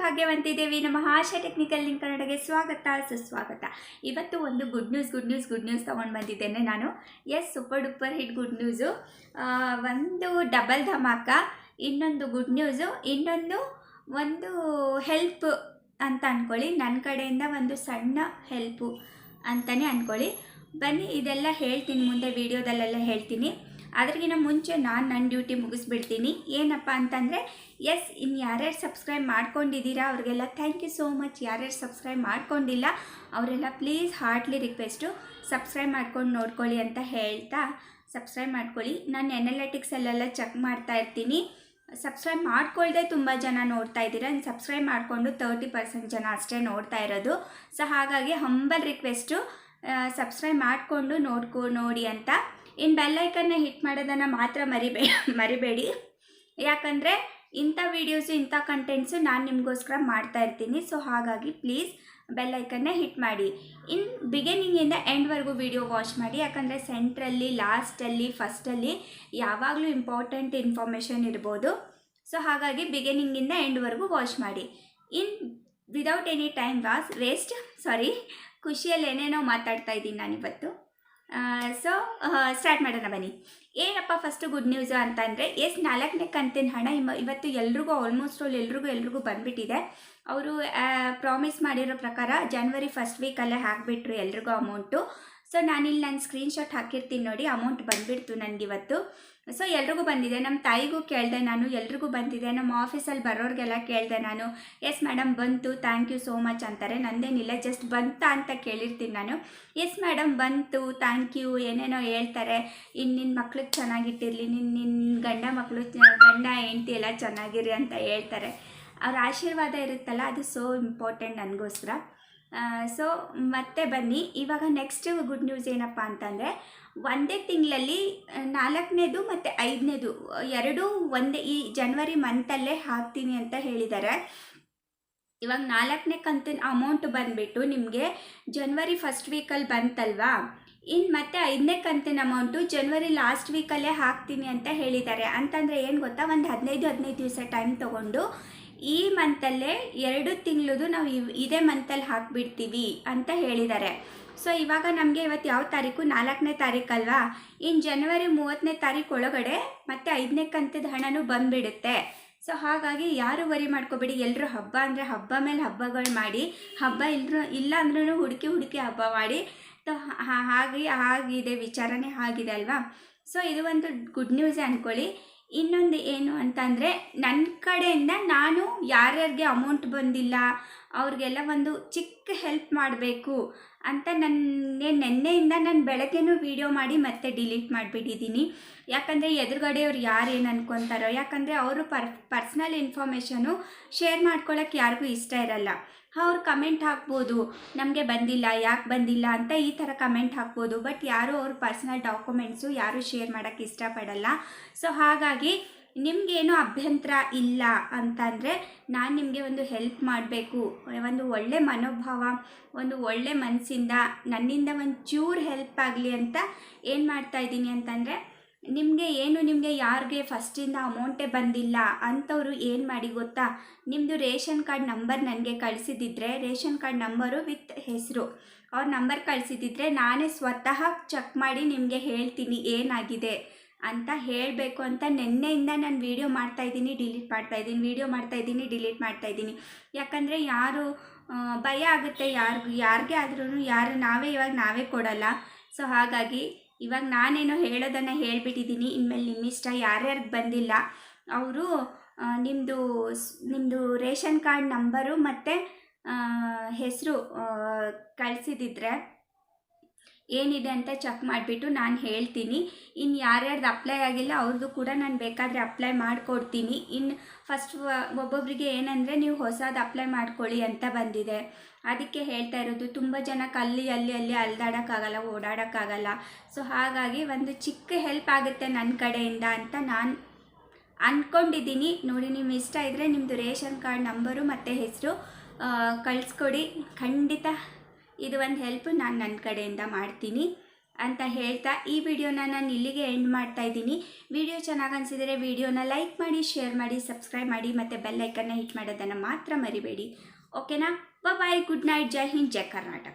ಭಾಗ್ಯವಂತಿದ್ದೇವಿ ನಮ್ಮ ಆಶಾ technical link ಕನ್ನಡಗೆ ಸ್ವಾಗತ, ಸುಸ್ವಾಗತ. ಇವತ್ತು ಒಂದು good news good news good news ತೊಗೊಂಡು ಬಂದಿದ್ದೇನೆ ನಾನು. Yes super duper hit good news ಒಂದು ಡಬಲ್ ಧಮಾಕ, ಇನ್ನೊಂದು ಗುಡ್ ನ್ಯೂಸು ಇನ್ನೊಂದು ಒಂದು ಹೆಲ್ಪ್ ಅಂತ ಅಂದ್ಕೊಳ್ಳಿ ನನ್ನ ಕಡೆಯಿಂದ ಒಂದು ಸಣ್ಣ ಹೆಲ್ಪು ಅಂತಲೇ ಅಂದ್ಕೊಳ್ಳಿ ಬನ್ನಿ, ಇದೆಲ್ಲ ಹೇಳ್ತೀನಿ, ಮುಂದೆ ವೀಡಿಯೋದಲ್ಲೆಲ್ಲ ಹೇಳ್ತೀನಿ. ಅದ್ರಿಗಿನ ಮುಂಚೆ ನಾನು ನನ್ನ ಡ್ಯೂಟಿ ಮುಗಿಸ್ಬಿಡ್ತೀನಿ. ಏನಪ್ಪ ಅಂತಂದರೆ ಎಸ್ ಇನ್ನು ಯಾರ್ಯಾರು ಸಬ್ಸ್ಕ್ರೈಬ್ ಮಾಡ್ಕೊಂಡಿದ್ದೀರಾ, ಅವ್ರಿಗೆಲ್ಲ ಥ್ಯಾಂಕ್ ಯು ಸೋ ಮಚ್ ಯಾರ್ಯಾರು ಸಬ್ಸ್ಕ್ರೈಬ್ ಮಾಡ್ಕೊಂಡಿಲ್ಲ, ಅವರೆಲ್ಲ ಪ್ಲೀಸ್ ಹಾರ್ಟ್ಲಿ ರಿಕ್ವೆಸ್ಟು ಸಬ್ಸ್ಕ್ರೈಬ್ ಮಾಡ್ಕೊಂಡು ನೋಡ್ಕೊಳ್ಳಿ ಅಂತ ಹೇಳ್ತಾ ಸಬ್ಸ್ಕ್ರೈಬ್ ಮಾಡ್ಕೊಳ್ಳಿ. ನಾನು ಎನಲೆಟಿಕ್ಸಲ್ಲೆಲ್ಲ ಚೆಕ್ ಮಾಡ್ತಾ ಇರ್ತೀನಿ. ಸಬ್ಸ್ಕ್ರೈಬ್ ಮಾಡ್ಕೊಳ್ಳದೆ ತುಂಬ ಜನ ನೋಡ್ತಾ ಇದ್ದೀರಾ ಸಬ್ಸ್ಕ್ರೈಬ್ ಮಾಡಿಕೊಂಡು ತರ್ಟಿ ಪರ್ಸೆಂಟ್ ಜನ ಅಷ್ಟೇ ನೋಡ್ತಾ ಇರೋದು. ಸೊ ಹಾಗಾಗಿ ಹಂಬಲ್ ರಿಕ್ವೆಸ್ಟು ಸಬ್ಸ್ಕ್ರೈಬ್ ಮಾಡಿಕೊಂಡು ನೋಡ್ಕೊ, ನೋಡಿ ಅಂತ ಇನ್ನು ಬೆಲ್ಲೈಕನ್ನ ಹಿಟ್ ಮಾಡೋದನ್ನು ಮಾತ್ರ ಮರಿಬೇ, ಮರಿಬೇಡಿ. ಯಾಕಂದರೆ ಇಂಥ ವೀಡಿಯೋಸು ಇಂಥ ಕಂಟೆಂಟ್ಸು ನಾನು ನಿಮಗೋಸ್ಕರ ಮಾಡ್ತಾ ಇರ್ತೀನಿ. ಸೊ ಹಾಗಾಗಿ ಪ್ಲೀಸ್ ಬೆಲ್ಲೈಕನ್ನೇ ಹಿಟ್ ಮಾಡಿ. ಇನ್ ಬಿಗಿನಿಂಗಿಂದ ಎಂಡ್ವರೆಗೂ ವಿಡಿಯೋ ವಾಚ್ ಮಾಡಿ. ಯಾಕಂದರೆ ಸೆಂಟ್ರಲ್ಲಿ ಲಾಸ್ಟಲ್ಲಿ ಫಸ್ಟಲ್ಲಿ ಯಾವಾಗಲೂ ಇಂಪಾರ್ಟೆಂಟ್ ಇನ್ಫಾರ್ಮೇಷನ್ ಇರ್ಬೋದು. ಸೊ ಹಾಗಾಗಿ ಬಿಗಿನಿಂಗಿಂದ ಎಂಡ್ವರೆಗೂ ವಾಚ್ ಮಾಡಿ. In without any time was waste sorry ಖುಷಿಯಲ್ಲಿ ಏನೇನೋ ಮಾತಾಡ್ತಾ ಇದ್ದೀನಿ ನಾನಿವತ್ತು. ಸೊ ಸ್ಟಾರ್ಟ್ ಮಾಡೋಣ ಬನ್ನಿ. ಏನಪ್ಪ ಫಸ್ಟು ಗುಡ್ ನ್ಯೂಸು ಅಂತಂದರೆ, ಎಸ್, ನಾಲ್ಕನೇ ಕಂತಿನ ಹಣ ಇವತ್ತು ಎಲ್ರಿಗೂ ಆಲ್ಮೋಸ್ಟ್ ಆಲ್ ಎಲ್ರಿಗೂ ಎಲ್ರಿಗೂ ಬಂದುಬಿಟ್ಟಿದೆ. ಅವರು ಪ್ರಾಮಿಸ್ ಮಾಡಿರೋ ಪ್ರಕಾರ ಜನ್ವರಿ ಫಸ್ಟ್ ವೀಕಲ್ಲೇ ಹಾಕಿಬಿಟ್ರು ಎಲ್ರಿಗೂ ಅಮೌಂಟು ಸೊ ನಾನಿಲ್ಲಿ ನಾನು ಸ್ಕ್ರೀನ್ಶಾಟ್ ಹಾಕಿರ್ತೀನಿ ನೋಡಿ ಅಮೌಂಟ್ ಬಂದುಬಿಡ್ತು ನನಗಿವತ್ತು ಸೊ ಎಲ್ರಿಗೂ ಬಂದಿದೆ. ನಮ್ಮ ತಾಯಿಗೂ ಕೇಳಿದೆ ನಾನು, ಎಲ್ರಿಗೂ ಬಂದಿದೆ. ನಮ್ಮ ಆಫೀಸಲ್ಲಿ ಬರೋರಿಗೆಲ್ಲ ಕೇಳಿದೆ ನಾನು. ಎಸ್ ಮೇಡಮ್ ಬಂತು ಥ್ಯಾಂಕ್ ಯು ಸೋ ಮಚ್ ಅಂತಾರೆ. ನಂದೇನಿಲ್ಲ ಜಸ್ಟ್ ಬಂತಾ ಅಂತ ಕೇಳಿರ್ತೀನಿ ನಾನು. ಎಸ್ ಮೇಡಮ್ ಬಂತು ಥ್ಯಾಂಕ್ ಯು ಏನೇನೋ ಹೇಳ್ತಾರೆ. ಇನ್ನು ನಿನ್ನ ಮಕ್ಳಿಗೆ ಚೆನ್ನಾಗಿಟ್ಟಿರಲಿ ನಿನ್ನ ನಿನ್ನ ಗಂಡ ಮಕ್ಕಳು ಗಂಡ, ಹೆಂಡ್ತಿ ಎಲ್ಲ ಚೆನ್ನಾಗಿರಿ ಅಂತ ಹೇಳ್ತಾರೆ. ಅವ್ರ ಆಶೀರ್ವಾದ ಇರುತ್ತಲ್ಲ, ಅದು ಸೋ ಇಂಪಾರ್ಟೆಂಟ್ ನನಗೋಸ್ಕರ. ಸೊ ಮತ್ತೆ ಬನ್ನಿ. ಇವಾಗ ನೆಕ್ಸ್ಟ್ ಗುಡ್ ನ್ಯೂಸ್ ಏನಪ್ಪ ಅಂತಂದರೆ, ಒಂದೇ ತಿಂಗಳಲ್ಲಿ ನಾಲ್ಕನೇದು ಮತ್ತು ಐದನೇದು, ಎರಡೂ ಒಂದೇ ಈ ಜನ್ವರಿ ಮಂತಲ್ಲೇ ಹಾಕ್ತೀನಿ ಅಂತ ಹೇಳಿದ್ದಾರೆ ಇವಾಗ ನಾಲ್ಕನೇ ಕಂತಿನ ಅಮೌಂಟ್ ಬಂದುಬಿಟ್ಟು ನಿಮಗೆ ಜನ್ವರಿ ಫಸ್ಟ್ ವೀಕಲ್ಲಿ ಬಂತಲ್ವಾ? ಇನ್ನು ಮತ್ತೆ ಐದನೇ ಕಂತಿನ ಅಮೌಂಟು ಜನ್ವರಿ ಲಾಸ್ಟ್ ವೀಕಲ್ಲೇ ಹಾಕ್ತೀನಿ ಅಂತ ಹೇಳಿದ್ದಾರೆ ಅಂತಂದರೆ ಏನು ಗೊತ್ತಾ? ಒಂದು ಹದಿನೈದು ಹದಿನೈದು ದಿವಸ ಟೈಮ್ ತೊಗೊಂಡು ಈ ಮಂತಲ್ಲೇ ಎರಡು ತಿಂಗಳದು ನಾವು ಇದೇ ಮಂತಲ್ಲಿ ಹಾಕಿಬಿಡ್ತೀವಿ ಅಂತ ಹೇಳಿದ್ದಾರೆ ಸೊ, ಇವಾಗ ನಮಗೆ ಇವತ್ತು ಯಾವ ತಾರೀಕು? ನಾಲ್ಕನೇ ತಾರೀಕಲ್ವಾ ಇನ್ನು ಜನವರಿ ಮೂವತ್ತನೇ ತಾರೀಕು ಒಳಗಡೆ ಮತ್ತು ಐದನೇ ಕಂತದ ಹಣನೂ ಬಂದುಬಿಡುತ್ತೆ. ಸೊ, ಹಾಗಾಗಿ ಯಾರು ವರಿ ಮಾಡ್ಕೋಬೇಡಿ. ಎಲ್ಲರೂ ಹಬ್ಬ ಅಂದರೆ ಹಬ್ಬ ಮೇಲೆ ಹಬ್ಬಗಳು ಮಾಡಿ, ಹಬ್ಬ ಇಲ್ಲರೂ ಇಲ್ಲ ಅಂದ್ರೂ ಹುಡುಕಿ ಹುಡುಕಿ ಹಬ್ಬ ಮಾಡಿ. ಹಾಗೆ ಆಗಿದೆ ವಿಚಾರನೇ ಆಗಿದೆ ಅಲ್ವಾ? ಸೊ, ಇದು ಒಂದು ಗುಡ್ ನ್ಯೂಸೇ ಅಂದ್ಕೊಳ್ಳಿ ಇನ್ನೊಂದು ಏನು ಅಂತಂದರೆ ನನ್ನ ಕಡೆಯಿಂದ ನಾನು ಯಾರ್ಯಾರಿಗೆ ಅಮೌಂಟ್ ಬಂದಿಲ್ಲ ಅವ್ರಿಗೆಲ್ಲ ಒಂದು ಚಿಕ್ಕ ಹೆಲ್ಪ್ ಮಾಡಬೇಕು. ಅಂತ ನನ್ನ ನಿನ್ನೆಯಿಂದ ನಾನು ಬೆಳಗ್ಗೆನೂ ವೀಡಿಯೋ ಮಾಡಿ ಮತ್ತೆ ಡಿಲೀಟ್ ಮಾಡಿಬಿಟ್ಟಿದ್ದೀನಿ ಯಾಕಂದರೆ ಎದುರುಗಡೆಯವ್ರು ಯಾರು ಏನು ಅಂದ್ಕೊತಾರೋ ಯಾಕಂದರೆ ಅವರು ಪರ್ ಪರ್ಸ್ನಲ್ ಇನ್ಫಾರ್ಮೇಷನು ಶೇರ್ ಮಾಡ್ಕೊಳ್ಳೋಕ್ಕೆ ಯಾರಿಗೂ ಇಷ್ಟ ಇರಲ್ಲ. ಅವ್ರು ಕಮೆಂಟ್ ಹಾಕ್ಬೋದು, ನಮಗೆ ಬಂದಿಲ್ಲ, ಯಾಕೆ ಬಂದಿಲ್ಲ? ಅಂತ ಈ ಥರ ಕಮೆಂಟ್ ಹಾಕ್ಬೋದು. ಬಟ್ ಯಾರೂ ಅವ್ರ ಪರ್ಸ್ನಲ್ ಡಾಕ್ಯುಮೆಂಟ್ಸು ಯಾರೂ ಶೇರ್ ಮಾಡೋಕ್ಕೆ ಇಷ್ಟಪಡಲ್ಲ. ಸೊ ಹಾಗಾಗಿ ನಿಮಗೇನು ಅಭ್ಯಂತರ ಇಲ್ಲ ಅಂತಂದರೆ ನಾನು ನಿಮಗೆ ಒಂದು ಹೆಲ್ಪ್ ಮಾಡಬೇಕು. ಒಂದು ಒಳ್ಳೆ ಮನೋಭಾವ, ಒಂದು ಒಳ್ಳೆ ಮನಸ್ಸಿಂದ ನನ್ನಿಂದ ಒಂದು ಚೂರು ಹೆಲ್ಪ್ ಆಗಲಿ ಅಂತ ಏನು ಮಾಡ್ತಾ ಇದ್ದೀನಿ ಅಂತಂದರೆ ನಿಮಗೆ ಏನು ನಿಮಗೆ ಯಾರಿಗೆ ಫಸ್ಟಿಂದ ಅಮೌಂಟೇ ಬಂದಿಲ್ಲ ಅಂಥವ್ರು ಏನು ಮಾಡಿ ಗೊತ್ತಾ? ನಿಮ್ಮದು ರೇಷನ್ ಕಾರ್ಡ್ ನಂಬರ್ ನನಗೆ ಕಳಿಸಿದ್ದಿದ್ರೆ ರೇಷನ್ ಕಾರ್ಡ್ ನಂಬರು ವಿತ್ ಹೆಸರು. ಅವ್ರ ನಂಬರ್ ಕಳಿಸಿದ್ದಿದ್ರೆ ನಾನೇ ಸ್ವತಃ ಚೆಕ್ ಮಾಡಿ ನಿಮಗೆ ಹೇಳ್ತೀನಿ ಏನಾಗಿದೆ. ಅಂತ ಹೇಳಬೇಕು ಅಂತ ನಿನ್ನೆಯಿಂದ ನಾನು ವೀಡಿಯೋ ಮಾಡ್ತಾಯಿದ್ದೀನಿ ಡಿಲೀಟ್ ಮಾಡ್ತಾಯಿದ್ದೀನಿ ವೀಡಿಯೋ ಮಾಡ್ತಾಯಿದ್ದೀನಿ ಡಿಲೀಟ್ ಮಾಡ್ತಾಯಿದ್ದೀನಿ ಯಾಕಂದರೆ ಯಾರು ಭಯ ಆಗುತ್ತೆ ಯಾರಿಗೂ ಯಾರಿಗೆ ಆದ್ರೂ ಯಾರು ನಾವೇ ಇವಾಗ ನಾವೇ ಕೊಡಲ್ಲ. ಸೊ ಹಾಗಾಗಿ ಇವಾಗ ನಾನೇನೋ ಹೇಳೋದನ್ನು ಹೇಳಿಬಿಟ್ಟಿದ್ದೀನಿ. ಇನ್ಮೇಲೆ ನಿಮ್ಮ ಇಷ್ಟ ಯಾರ್ಯಾರಿಗೆ ಬಂದಿಲ್ಲ, ಅವರು ನಿಮ್ಮದು ನಿಮ್ಮದು ರೇಷನ್ ಕಾರ್ಡ್ ನಂಬರು ಮತ್ತು ಹೆಸರು ಕಳಿಸಿದಿದ್ರೆ ಏನಿದೆ ಅಂತ ಚೆಕ್ ಮಾಡಿಬಿಟ್ಟು ನಾನು ಹೇಳ್ತೀನಿ. ಇನ್ನು ಯಾರ್ಯಾರ್ದು ಅಪ್ಲೈ ಆಗಿಲ್ಲ ಅವ್ರದ್ದು ಕೂಡ ನಾನು ಬೇಕಾದರೆ ಅಪ್ಲೈ ಮಾಡಿಕೊಡ್ತೀನಿ. ಇನ್ನು ಫಸ್ಟ್ ಒಬ್ಬೊಬ್ಬರಿಗೆ ಏನಂದರೆ ನೀವು ಹೊಸದು ಅಪ್ಲೈ ಮಾಡ್ಕೊಳ್ಳಿ ಅಂತ ಬಂದಿದೆ. ಅದಕ್ಕೆ ಹೇಳ್ತಾ ಇರೋದು, ತುಂಬ ಜನಕ್ಕೆ ಅಲ್ಲಿ ಅಲ್ಲಿ ಅಲ್ಲಿ ಅಲ್ದಾಡೋಕ್ಕಾಗಲ್ಲ, ಓಡಾಡೋಕ್ಕಾಗಲ್ಲ. ಸೊ ಹಾಗಾಗಿ ಒಂದು ಚಿಕ್ಕ ಹೆಲ್ಪ್ ಆಗುತ್ತೆ ನನ್ನ ಕಡೆಯಿಂದ ಅಂತ ನಾನು ಅಂದ್ಕೊಂಡಿದ್ದೀನಿ ನೋಡಿ ನಿಮ್ಮ ಇಷ್ಟ ಇದ್ದರೆ ನಿಮ್ಮದು ರೇಷನ್ ಕಾರ್ಡ್ ನಂಬರು ಮತ್ತು ಹೆಸರು ಕಳಿಸ್ಕೊಡಿ. ಖಂಡಿತ ಇದು ಒಂದು ಹೆಲ್ಪ್ ನಾನು ನನ್ನ ಕಡೆಯಿಂದ ಮಾಡ್ತೀನಿ ಅಂತ ಹೇಳ್ತಾ ಈ ವಿಡಿಯೋನ ನಾನು ಇಲ್ಲಿಗೆ ಎಂಡ್ ಮಾಡ್ತಾ ಇದ್ದೀನಿ. ವಿಡಿಯೋ ಚೆನ್ನಾಗಿ ಅನಿಸಿದರೆ ವಿಡಿಯೋನ ಲೈಕ್ ಮಾಡಿ ಶೇರ್ ಮಾಡಿ ಸಬ್ಸ್ಕ್ರೈಬ್ ಮಾಡಿ ಮತ್ತು ಬೆಲ್ ಐಕನ್ನ ಹಿಟ್ ಮಾಡೋದನ್ನು ಮಾತ್ರ ಮರಿಬೇಡಿ. ಓಕೆನಾ bye good night Jai Hind Jai Karnataka